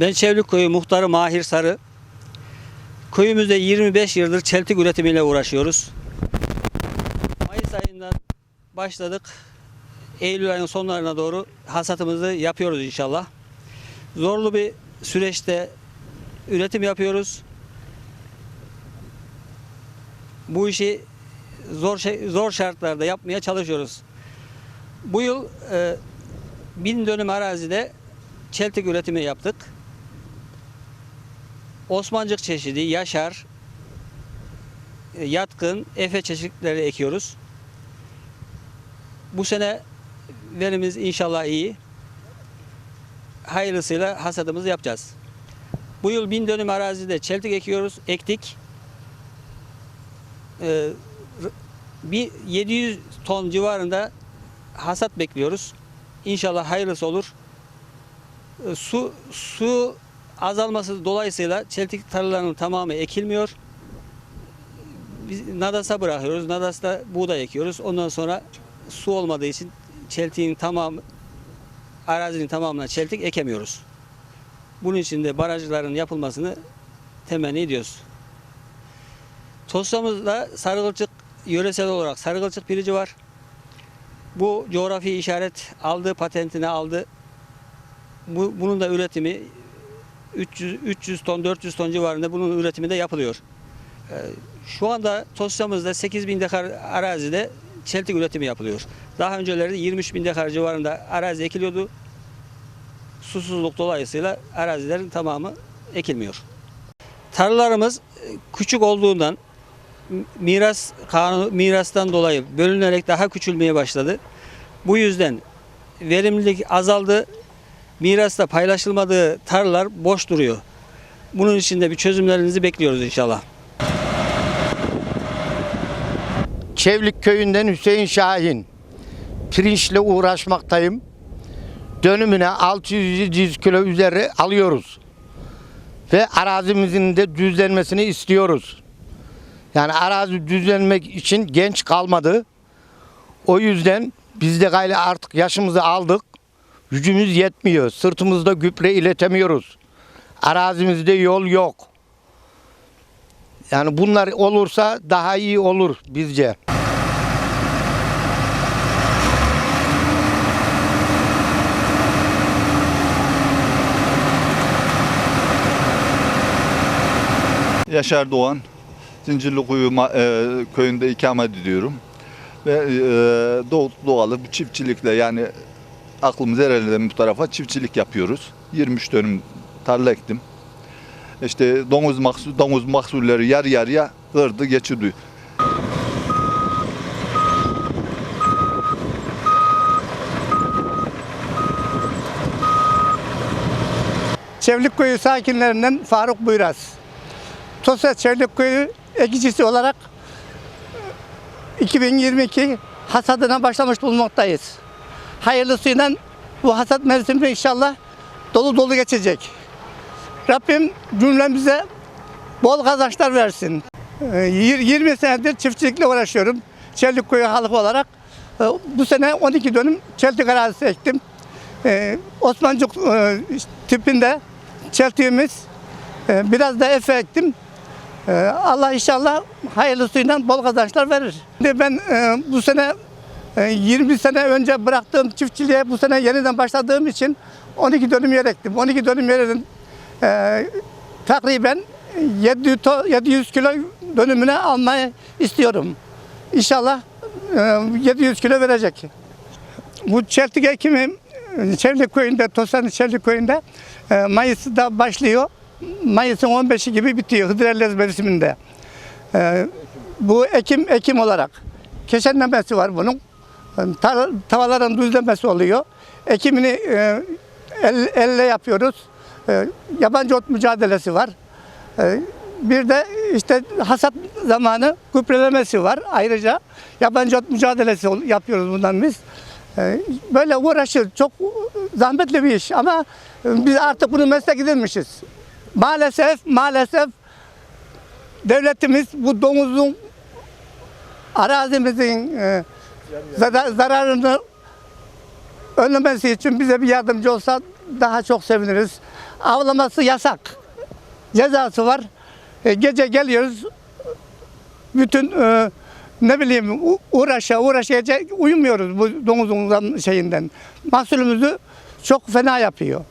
Ben Çevlik Köyü muhtarı Mahir Sarı. Köyümüzde 25 yıldır çeltik üretimiyle uğraşıyoruz. Mayıs ayından başladık. Eylül ayının sonlarına doğru hasatımızı yapıyoruz inşallah. Zorlu bir süreçte üretim yapıyoruz. Bu işi zor şey- zor şartlarda yapmaya çalışıyoruz. Bu yıl e, bin dönüm arazide çeltik üretimi yaptık. Osmancık çeşidi, yaşar, e, yatkın, efe çeşitleri ekiyoruz. Bu sene verimiz inşallah iyi. Hayırlısıyla hasadımızı yapacağız. Bu yıl bin dönüm arazide çeltik ekiyoruz, ektik. R- bir 700 ton civarında hasat bekliyoruz. İnşallah hayırlısı olur. Ee, Su su azalması dolayısıyla çeltik tarlalarının tamamı ekilmiyor. Biz Nadas'a bırakıyoruz. Nadas'ta buğday ekiyoruz. Ondan sonra su olmadığı için çeltiğin tamamı arazinin tamamına çeltik ekemiyoruz. Bunun için de barajların yapılmasını temenni ediyoruz. Tosya'mızda sarıkılçık yöresel olarak sarıkılçık pirici var. Bu coğrafi işaret aldı, patentini aldı. Bu, bunun da üretimi 300, 300 ton, 400 ton civarında bunun üretimi de yapılıyor. Ee, Şu anda Tosya'mızda 8 bin dekar arazide çeltik üretimi yapılıyor. Daha önceleri 23 bin dekar civarında arazi ekiliyordu. Susuzluk dolayısıyla arazilerin tamamı ekilmiyor. Tarlalarımız e, küçük olduğundan miras kanunu mirastan dolayı bölünerek daha küçülmeye başladı. Bu yüzden verimlilik azaldı. Mirasta paylaşılmadığı tarlalar boş duruyor. Bunun için de bir çözümlerinizi bekliyoruz inşallah. Çevlik köyünden Hüseyin Şahin. Pirinçle uğraşmaktayım. Dönümüne 600-700 kilo üzeri alıyoruz. Ve arazimizin de düzlenmesini istiyoruz. Yani arazi düzlenmek için genç kalmadı. O yüzden biz de gayle artık yaşımızı aldık. Gücümüz yetmiyor. Sırtımızda gübre iletemiyoruz. Arazimizde yol yok. Yani bunlar olursa daha iyi olur bizce. Yaşar Doğan, Zincirlikuyu e, köyünde ikamet ediyorum. Ve e, doğ- doğalı bu çiftçilikle yani aklımız ereleden bu tarafa çiftçilik yapıyoruz. 23 dönüm tarla ektim. İşte domuz, mahsul, domuz mahsulleri yarı yarıya kırdı geçirdi. Çevlikköy sakinlerinden Faruk Buyraz. Tosya Çevlikköy ekicisi olarak e, 2022 hasadına başlamış bulunmaktayız. Hayırlısıyla bu hasat mevsimi inşallah dolu dolu geçecek. Rabbim cümlemize bol kazançlar versin. E, yir- 20 senedir çiftçilikle uğraşıyorum. Çevlikköy halkı olarak. E, Bu sene 12 dönüm çeltik arazisi ektim. Ee, Osmancık e, tipinde çeltiğimiz e, biraz da efe ektim. Allah inşallah hayırlısıyla bol kazançlar verir. Ben e, bu sene 20 sene önce bıraktığım çiftçiliğe bu sene yeniden başladığım için 12 dönüm yer ektim. 12 dönüm yerin e, takriben 700, to- 700 kilo dönümüne almayı istiyorum. İnşallah e, 700 kilo verecek. Bu çeltik ekimi e, Çevlik köyünde, Tosanlı Çevlik köyünde e, Mayıs'ta başlıyor. Mayıs'ın 15'i gibi bitiyor Hıdrellez mevsiminde. E, bu ekim ekim olarak. Keşenlemesi var bunun. E, Tavalların düzlemesi oluyor. Ekimini e, el, elle yapıyoruz. E, yabancı ot mücadelesi var. E, bir de işte hasat zamanı gübrelemesi var. Ayrıca yabancı ot mücadelesi yapıyoruz bundan biz. Ee, Böyle uğraşır. Çok zahmetli bir iş ama e, biz artık bunu meslek edinmişiz. Maalesef, maalesef devletimiz bu domuzun arazimizin e, zara- zararını önlemesi için bize bir yardımcı olsa daha çok seviniriz. avlaması yasak. Cezası var. E, gece geliyoruz. Bütün e, ne bileyim uğraşa uğraşa uyumuyoruz bu domuzun şeyinden. Mahsulümüzü çok fena yapıyor.